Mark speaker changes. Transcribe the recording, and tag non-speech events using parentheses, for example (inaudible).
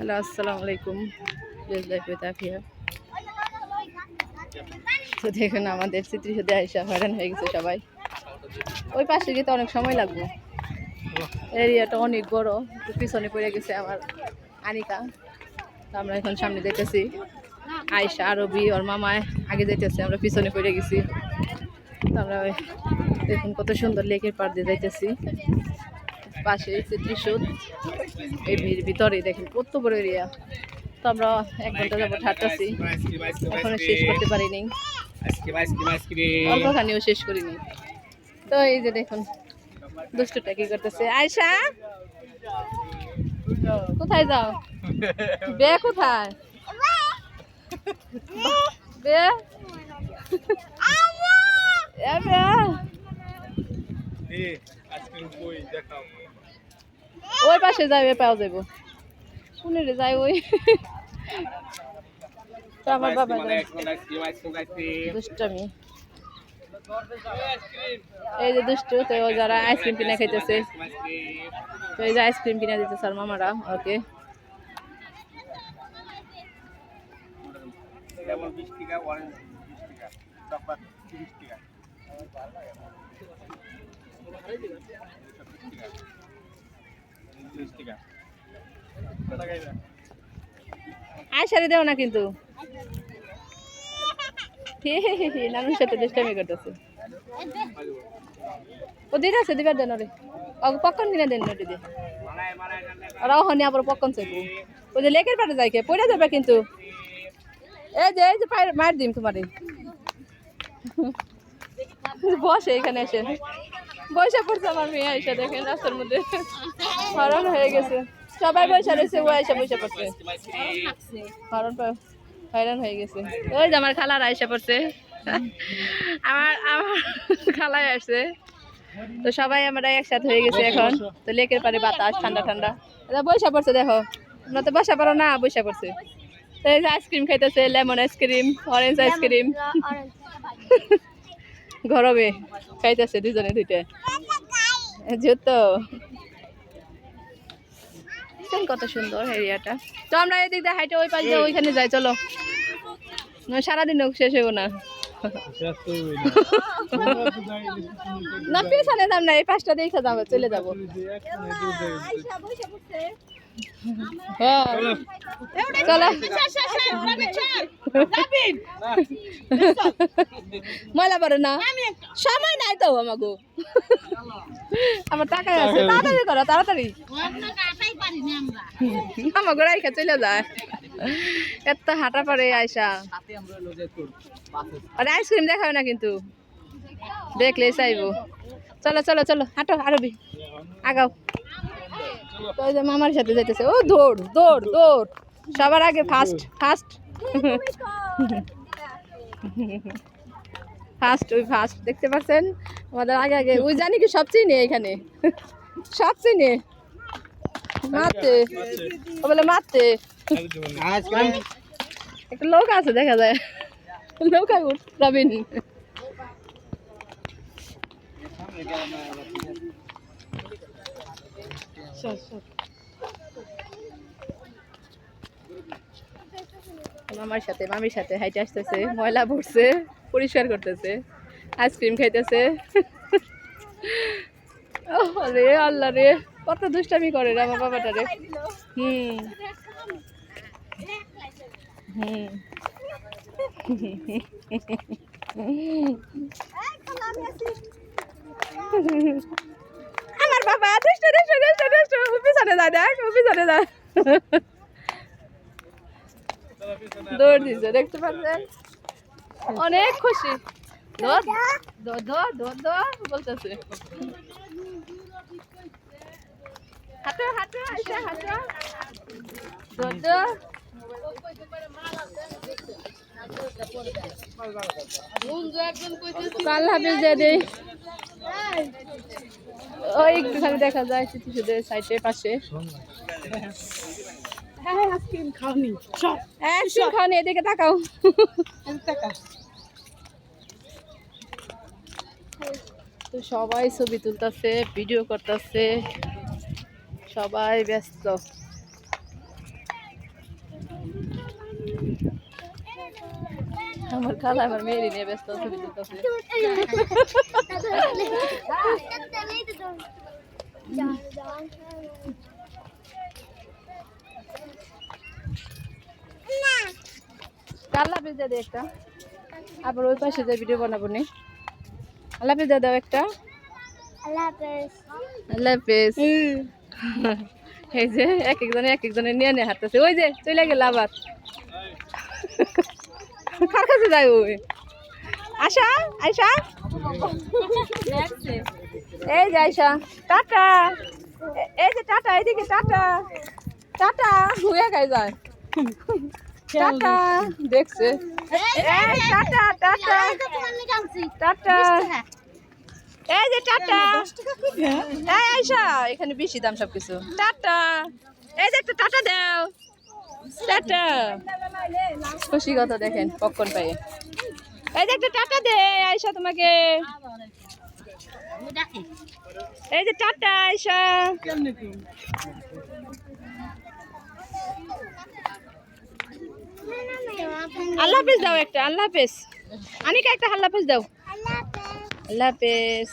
Speaker 1: Hello, আসসালামু আলাইকুম। Life তো দেখুন, আমাদের স্মৃতিসৌধে আইসা হয়রান হয়ে গেছে সবাই। ওই পাশে গিয়ে তো অনেক সময় লাগবে। এরিয়াটা অনেক বড় পিছনে পড়ে গেছে আমার আনিকা তো আমরা এখন সামনে যেতেছি আয়সা আরবি, ওর মামায় আগে যাইতেছে, আমরা পিছনে পড়ে গেছি। তো আমরা দেখুন কত সুন্দর লেকের পাড় দিয়ে যাইতেছি। পাশে স্মৃতিসৌধ এই ভিড় ভিতরে দেখেন কত বড় এরিয়া তো আমরা এক ঘণ্টা যাব হাঁটতেছি। এখনও শেষ করতে পারিনি। অল্পখানিও শেষ করিনি। তো এই যে দেখুন, দুষ্টটা কি করতেছে? আয়সা কোথায় যাও? বে কোথায়? বে? বে? ওই পাশে যাবে পাওয়া যাব শুনে যাই ওই? তো আমার বাবা যায়। দুষ্টামি। এই যে দুষ্টু তো ও যারা আইসক্রিম কিনে খাইতেছে। তো এই যে আইসক্রিম কিনে দিতেছে আর মামারা ওকে।
Speaker 2: যেমন বিশ টাকা অরেঞ্জ বিশ টাকা চকলেট তিরিশ টাকা।
Speaker 1: আয়সারে দেও না কিন্তু। (laughs) নানুর সাথে দুষ্টামি করতেছে। ও দিতে আছে, দিবার দেন ওরে। ও পকন কিনে দেন ওটি দিয়ে। ওরাও হনি আবার পকন চাইব। ওই যে লেকের পাড়ে যাইকে পড়ে যাবে কিন্তু। এই যে এই যে মায়ের দিম তোমারে। (laughs) বসে এখানে এসে। বসে পড়ছে আমার মেয়ে এসে দেখেন রাস্তার মধ্যে। হরণ হয়ে গেছে। সবাই বসে রয়েছে ও এসে বসে পড়ছে। হরণ হয়রান হয়ে গেছে। ওই যে আমার খালার আইসা পড়ছে। আমার আমার খালাই আসছে। তো সবাই আমরা একসাথে হয়ে গেছে এখন। তো লেকের পারে বাতাস ঠান্ডা ঠান্ডা। এটা বৈশা পড়ছে দেখো। তোমরা তো বসা পারো না বৈশা পড়ছে। তো এই যে আইসক্রিম খাইতেছে লেমন আইসক্রিম অরেঞ্জ আইসক্রিম গরমে খাইতেছে দুজনে দুইটা জুতো। কত সুন্দর এরিয়াটা। তো আমরা এদিক দিয়ে হাইটে ওই পাশ দিয়ে ওইখানে যাই চলো। না সারাদিন শেষ হইব না। না পিছনে যাম না এই পাশটা দেখে যাব চলে যাব। ময়লা পারে না। সময় নাই তো আমাকে আমার টাকা আছে। তাড়াতাড়ি করো তাড়াতাড়ি। আমাকে রাইখা চলে যায়। এত হাঁটা পারে আয়সা আর আইসক্রিম দেখাবে না কিন্তু। দেখলে চাইব। চলো চলো চলো। হাঁটো আরবি। আগাও। তো যে মামার সাথে যাইতেছে। ও, দৌড় দৌড় দৌড়। সবার আগে ফার্স্ট ফার্স্ট ফার্স্ট ওই ফার্স্ট দেখতে পাচ্ছেন আমাদের আগে আগে। ওই জানি কি সব চিনে এখানে? সব চিনে? মারতে। ও বলে, মারতে। একটা লোক আছে, দেখা যায়। আগুন রবিন। মামার সাথে মামির সাথে হাইটে আসতেছে ময়লা পড়ছে পরিষ্কার করতেছে আইসক্রিম খাইতেছে। রে আল্লাহ রে কত দুষ্টামি করে রে আমার বাবাটা রে। হুম। হুম। (laughs) যায় দেখ পিছনে যায় দৌড় দিছে, দেখতে পাচ্ছেন? অনেক খুশি। দৌড় দৌড় দৌড় দৌড় দৌড় বলতেছে। হাঁটো হাঁটো আইসা হাঁটো। দৌড় দৌড় আল্লাহ হাফিজ দিয়ে ওই একটুখানি দেখা যায় শিশুদের সাইডে পাশে। খাওনি। এদিকে তাকাও। তো সবাই ছবি তুলতেছে ভিডিও করতেছে। সবাই ব্যস্ত। আমার খালা আমার মেয়েরই নিয়ে ব্যস্ত ছবি তুলতেছে আল্লাহ হাফিজ দে একটা। আবার ওই পাশে যে ভিডিও বানাবো নি। আল্লাহ হাফিজ দাও একটা। আল্লাহ হাফিজ। এই যে এক একজনে এক একজনে নিয়ে নিয়ে হাঁটতেছে। ওই যে চলে গেল আবার। কার কাছে যাই ওই আশা আয়সা এই যে আয়সা টাটা। এই যে টাটা এইদিকে টাটা। টাটা হুয়ে খাই যায়। টাটা, দেখছে। এই টাটা টাটা। টাটা। এই যে টাটা। এই আয়সা এখানে বেশি দাম সবকিছু। টাটা। এই যে একটা টাটা দাও। টাটা। খুশি কথা দেখেন পপকর্ন পাইয়ে। এই যে একটা টাটা দে আয়সা তোমাকে। এই যে টাটা আয়সা আল্লাহ হাফেজ দাও একটা, আল্লাহ হাফেজ। আনিকা একটা আল্লাহ দাও। আল্লাহ হাফেজ।